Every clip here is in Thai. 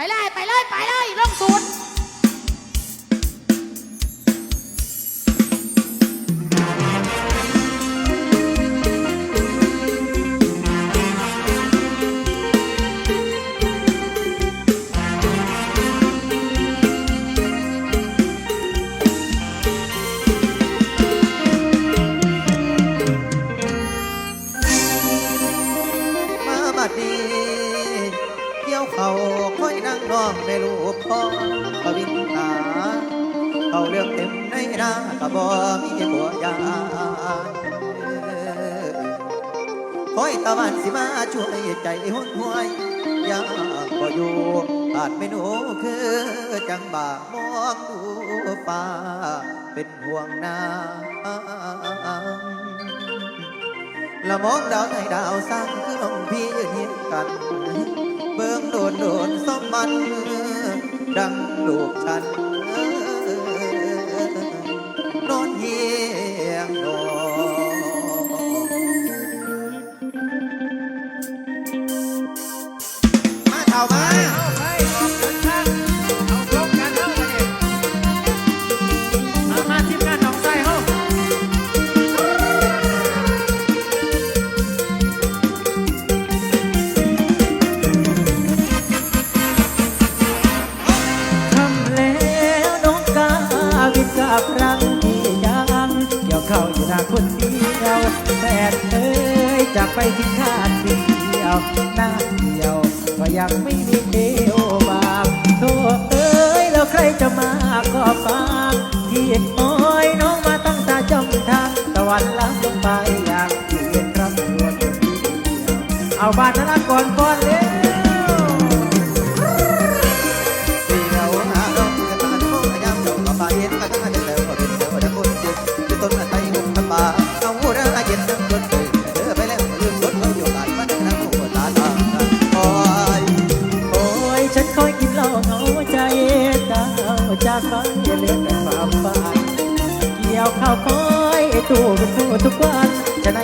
ไปเลยไปเลยไปเลยลงสูตร ปวินหาเอาเรื่องเต็มในนากะบ่มีผัวยาคอยตะวันสิมาช่วยใจหุ่นหวยยาก็อยู่อาจไม่หนูคือจังบ่ามองดูป่าเป็นห่วงนางละมองดาวในดาวสร้างคือน้องพี่เห็นกัน เบื้งโดนโดนสมบัติ đắng luộc xanh เขาอยู่หน้าคนเดียวแต่เอ้ยจะไปที่คาดเดียวหน้าเดียวก็ยังไม่มีเดีวบาปโทษเอ้ยแล้วใครจะมาก็ปากที่อ้อยน้องมาตั้งตาจ้องทางตะวันลับลงไปอยากเห็นรับรวนเดียวเอาบ้านนัก่อนก่อนเลยำบากเอาหัวเย็นสังกเดินไปแล้วลืมรถเขาอยู่บ้านวันนั้นหัวลนบางโอยโอ้ยฉันคอยกินเล้าเหาใจตาจากไปเล่นแต่ความฝันเกี่ยวข้าวคอยตู้เป็นตู้ทุกวันจะได้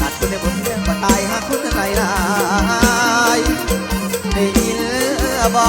ตัดคุนในบนเรื่องมาตายหากคุณอะไรลายได้ยินบ่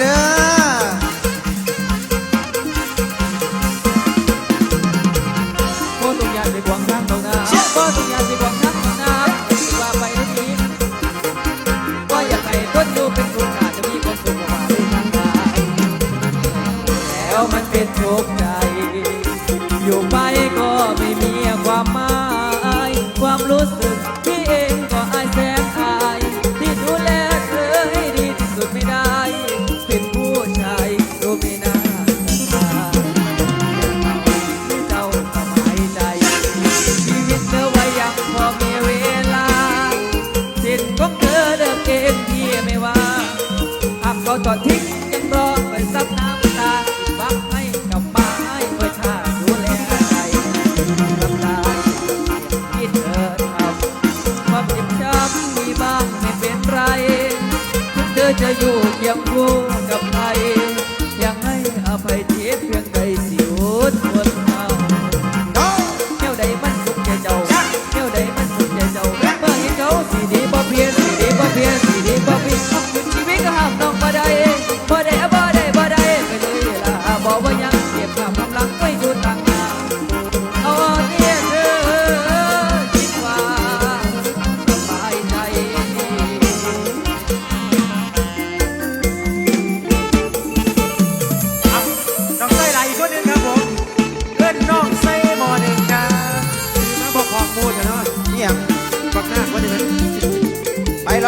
เด้อโคตงยาสีกวางข้างตรงน้ำโคตรงยาสีกวางข้างตรงน้ำที่ว่าไปรื่องนี้ว่อยากให้คอยู่เป็นสุจะมีควสุขกว่าที่แล้วมันเป็นทุกข์อยู่ไปก็ไม่มีความหมาย ความรู้สึก จะอยู่เคียงคู่กับใคร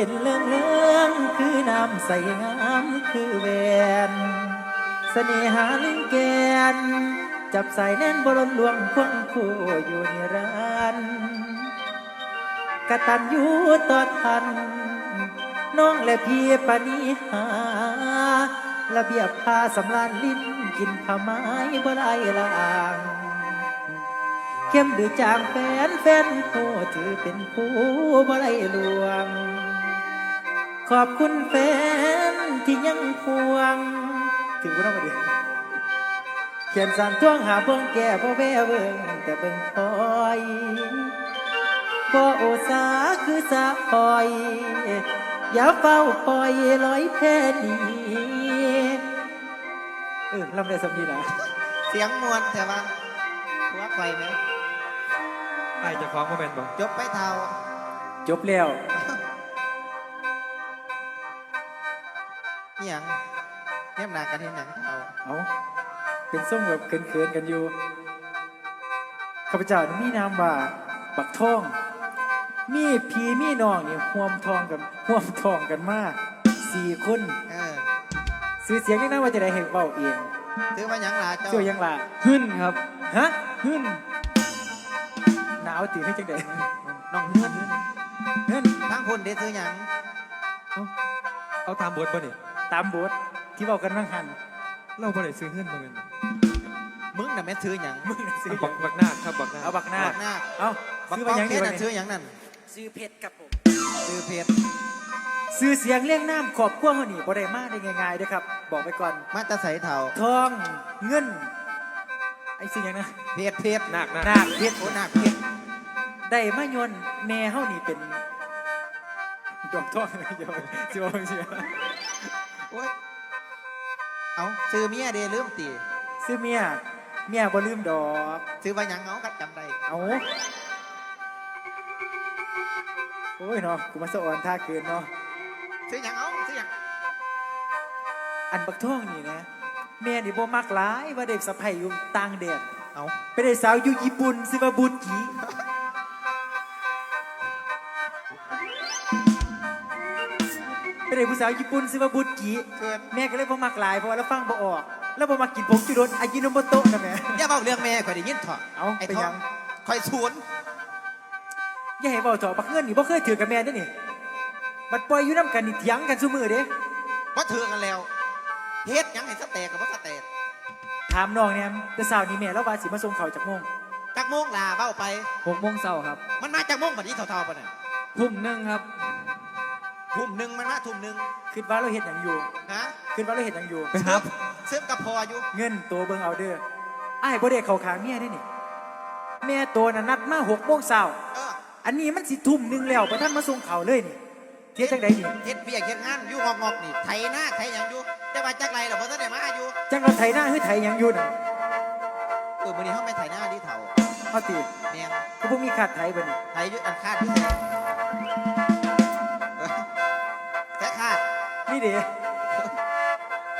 ย็นเลื่องเลื่องคือน้ำใสงามคือแวนเสน่หาลิงแกน จับสายแน่นบลนลวงควงคู่อยู่ในร้านกระตันยูต่อทัน น้องและพี่ปณิหาระเบียบพาสำลานลิ้นกินผ้าไม้บ่ได้ลางเข้มหรือจางแฟนแฟนโคถือเป็นผู้บ่ได้ลวง ขอบคุณแฟนที่ยังพวง ถึงกูต้องมาดีเขียนสารท่วงหาเบิ่งแก่พ่อแว่เบิ่งแต่เบิ่งคอยบ่โอสาคือสาคอย อย่าเฝ้าปล่อยลอยแพ้ดีเออลำได้สำนีนะเสียงมวนแต่ว่าหัวไฟไหมไอ้เจะคล้าของโมเมนต์บอกจบไปเท่า จบแล้ว อหย่างเนียมหนากันเห็นหนังเท่าเอาเป็นส้มแบบเขินๆกันอยู่ข้าพเจ้านี่มีนามว่าบักทอง มีพีมีน้องนี่ห่วมทองกันห่วมทองกันมากสี่คนเออซื้อเสียงนี่นะว่าจะได้เห็นเบาเองซื้อมาหยังหลาเจ้าเสื้อยังล่ะขึ้นครับฮะขึ้นหนาวตีให้จังไดน้องเฮือนเฮ้นทั้งคนเด็ดซื้อหยังเอาตามบทป่ะนี่ ตามบทที่บอกกันนั่งหันเราบ่ได้ซื้อเฮือนโมเมนต์มึงน่ะแม่นซื้อหยังมึงน่ะซื้อบักบักหน้าครับบักหน้าเอาบักหน้าบักหน้าเอาบักซื้อปมาองยังเพดีชรวะน่ะเนี่ยซื้อหยังนั่นซื้อเพชรครับผม ซื้อเพชรซื้อเสียงเรียงน้ำขอบพวงเขานี่บ่ได้มาได้ง่ายๆเด้อครับ บอกไปก่อนมาแตะใสเท่าทองเงินไอ้สิ่งอย่างนะเพชรเพชรหนักหนักนาคเพชรโอ้หนักเพชรได้มายนแม่เฮานี่เป็นดอกทองเลยเดี๋ยวสิว่าเสีย โอ้ยเอาซื้อเมียเดลืมตีซื้อเมีย เมียบ่ลืมดอก ซื้อมาหยังเอากัดจำได้เอาโอ้ยเนาะกูมาสะออนท่าเกินเนาะ ซื้อหยังเอาซื้อหยังอันบักทองนี่นะแม่นี่บ่มักหลายว่าเด็กสะใภ้อยู่ต่างแดนเอา ไปได้สาวอยู่ญี่ปุ่นซื้อมาบุญกี ไปได้ผู้สาวญี่ปุ่นซื้อมาบุญกีเกิน แม่ก็เลยบ่มักหลายเพราะว่าเราฟังบ่ออก แล้วบ่มักกินผงชูรสอายิโนโมโตะนะแม่ อย่าเบาเรื่องแม่ข่อยได้ยินเถอะเอาไอ้ไปทอยังงคอยสวนอย่าให้เว้าเถอะบักเงินนี่บ่เคยถือกับแม่เด้อนี่บัดปล่อยอยู่นํกันนี่เถียงกันซุมื้อเด้เพราะเถือกันแล้วเฮ็ดหยังให้สแตกกับว่าสแตกถามน้องเนี่ยแต่เช้านี้แม่เราว่าสิมาส่งข้าวจากโมงจากโมงลาเบ้าไป หกโมงเช้าครับ มันมาจากโมงแบบนี้เท่าๆปะเนี่ยทุ่มหนึ่งครับ ทุ่มหนึ่งมันมาทุ่มหนึ่งคิดว่าเราเฮ็ดหยังอยู่นะคิดว่าเราเฮ็ดหยังอยู่ไปครับ เสื้อกับพออยู่ เงินตัวเบิ่งเอาเด้ออ้ายบ่ได้เข้าข้างเมียเด้นี่แม่ตัวน่ะนัดมา6โมงเช้าเอออันนี้มันสิทุ่มหนึงแล้วบ่ทันมาส่งข้าวเลยนี่เทียจังไดนี่เฮ็ดเบียกเฮ็ดงานอยู่งอกงอกๆนี่ไถหน้าไถหยังอยู่แต่ว่าจากไรเหรอเพราะท่านได้มาอยู่จังเราไถหน้าคือไถหยังอยู่น่ะเออมื้อนี้เฮาไม่ไถหน้าดิเถ่าเฮาติแม่นคือบ่มีขาดไถบ่นี่ไถอยู่อันคาดที่ไหนเนี่เด้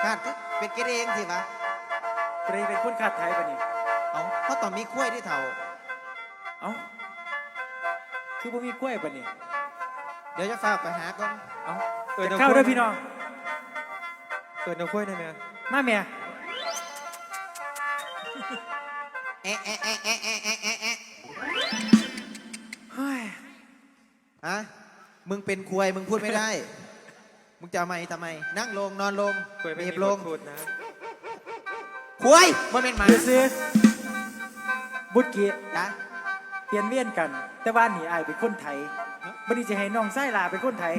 คาดคือเป็นเกเรเองสิวะใครเป็นคนขาดไถบ่นี่เอาเพราะต้องมีคุ้ยที่เถ่าเอ้าคือบ่มีกล้วยบ่นี่เดี๋ยวจะฝากไปหาก่อน เอ้าเอิ้นจะเอาเข้าเด้อพี่น้อง เปิดเอากล้วยได้ไหมมาแม่แอะแอะแอะแอะแอะแอะแอะแอะเฮ้ยฮะมึงเป็นควยมึงพูดไม่ได้ มึงจะเอาไหมทำไม นั่งลงนอนลงกล้วยไม่เบีมียบลงพูดนะควยมันเป็นหมาเดี๋ยวซื้อบุตรกีจ้ะเปลี่ยนเวียนกัน แต่ว่านี่อายเป็นคนไทยบัดนี้จะให้น้องไส้ลาเป็นคนไทย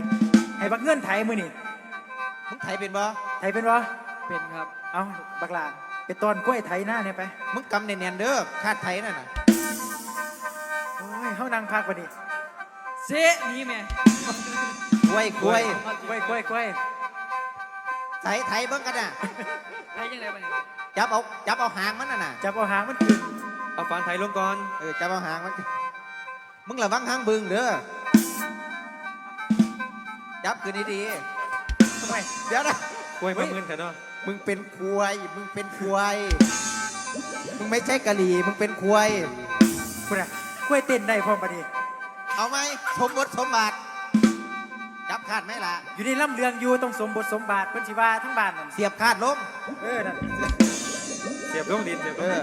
ให้บักเงินไทยมื้อนี่มึงไถเป็นบ่ไทยเป็นบ่เป็นครับ เอาบักลาไปตอนกล้วยไทยหน้าเนี่ยไป มึงกำเนียนๆเด้อคาดไถนั่นน่ะโอ้ยเฮานั่งพักบัดนี้เซะนี่แม่ ควยควยกล้วยกล้วยกล้วยไถไถเบิ่งกันน่ะไปยังไงไปเนี่ยจับเอาจับเอาหางมันน่ะน่ะจับเอาหางมันขึ้นเอาฟานไทยลงก่อนเออจับเอาหางมันมึงระวังหางบึงเด้อจับคืนดีทำไมๆเดี๋ยวนะกล้วยมามื่นแต่เนาะมึงเป็นควายมึงเป็นควายมึงไม่ใช่กะหรี่มึงเป็นควายพุ่นน่ะกล้วยเต้นได้พร้อมบัดนี้เอาไหมสมบทสมบัติจับ คาดไหมล่ะ อยู่ในลำเลืองอยู่ต้องสมบทสมบาทเพิ่นสิว่าทั้งบ้านนั่นเสียบคาดลงเออนั่นเสียบลงดินเสียบลเองดิอนเออ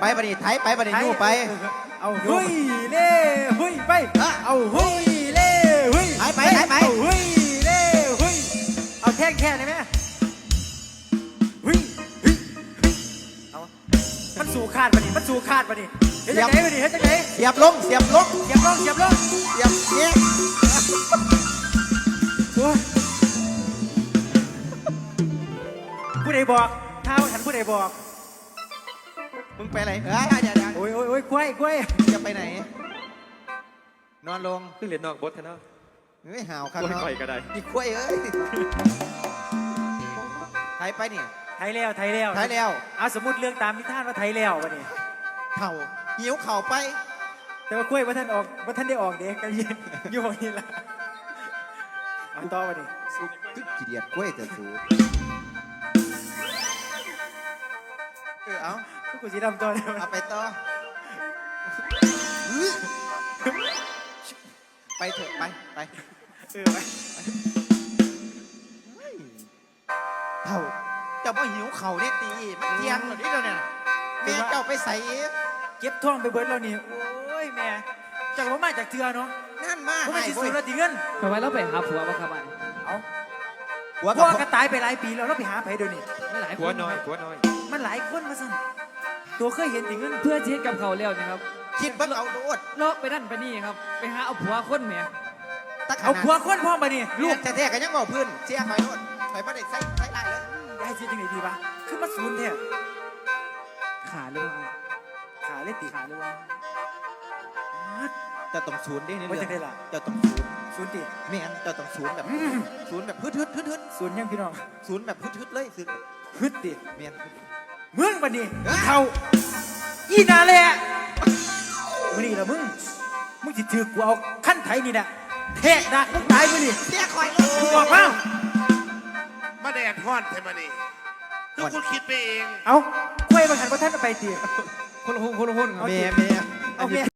ไปบัดนี้ไถไปบัดนี้ยู่ไป เอาเฮ้ยเล่เฮ้ยไปฮะเอาเฮ้ยเล่เฮ้ยไปไปไปไป เอาเฮ้ยเล่เฮ้ยเอาแท่งแค่ได้ไหมเฮ้ยเฮ้ยเฮ้ยเอามันสู่คาดปะนี่มันสู่คาดปะนี่เฮ็ดจังไหนปะนี่เฮ็ดจังไหนเสียบลงเสียบลงเหยียบลงเหยียบลงเสียบเนี้ย ผู้ใดบอกท้าวฉันผู้ใดบอก มึงไปไหนเอ้ยเย่าดี๋โอ้ยโอ้ยโอ้ยกล้วยกล้วยจะไปไหน นอนลงขึ้นงเรียนนอกบดทกันเนไม่ห่าวครับกล้วยเนาก็ได้อีกกล้วยเอ้ยไทยไปนี่ไทยแล้วไทยแล้วไทยแล้วเอาสมมติเรื่องตามนิทานว่าไทยแล้ววะนี่เข่าหิวเข่าไป แต่ว่ากล้วยว่าท่านออกว่าท่านได้ออกเด็กกันยืนอยู่นี่ละ อาต่อวะนี่ตึ๊กขี้เดียดกล้วยจะสูเออเอาพวกกูสีดำต่อเลยเอาไปต่อ ไปเถอะไปไปเออไปเท่าเจ้าพ่อหิวเข่าเนี่ยตีมันเที่ยงหรอนี่เดี๋ยวเนี่ยแม่เจ้าไปใส่เอฟเก็บท่องไปเบิร์ดแล้วนี่โอ้ยแม่จากว่ามาจากเทือเนาะ นั่นมาเพราะมันให้สิเว้สูยญแล้วตีเงินทำไมเราไปหาผัวบ้างครับมันเอาหัวพวกกับก็ตายไปหลายปีแล้วเราไปหาไผเดี๋ยวนี้ไม่หลายคผัวนน้อยผัวน้อย มันหลายคนมาสั่นตัวเคยเห็นตีเงินเพื่อที่กับเขาแล้วนะครับคิดเบิ่งเอาโลดเลาะไปนั่นไปนี่ครับ ไปหาเอาผัวคนเมียตักเอาผัวคนพ่อมานี่ลูลูกกแท้ๆกันยังบอกพื้นเสียหอยโลดหอยบ่ได้ใส่ใส่ลายเลยยายสิจังไหนดีวะคือมาศูนย์แท้ขาหรือเปล่าขาเล็ดตีขาหรือเปล่า เจะต้องศูนย์ได้ในว่าเรื่อจะงได้ล่ะ เจะต้องศูนย์ศูนย์ตีแม่นเจะต้องศูนย์แบบศูนย์แบบฮึดฮึดฮึดฮึดศูนย์ยังพี่น้องศูนย์แบบฮึดฮึดเลยศูนย์ฮึดตีแม่น มึงบัดนี้เอ้ยเขาอีนาแหละมึงนี่ละมึง มึงสิถือกูเอาขั้นไถนี่นะเทะดักมึงตายมึงนี่เสียคอยโลมึงดบอกมามาแดดฮอดใช่ไหมนี่คือคุณคิดไปเอง เอากล้วยมาหันว่าท่านเอาไปตีคนละคนคนละคนครับแม่แม่เอาเมีย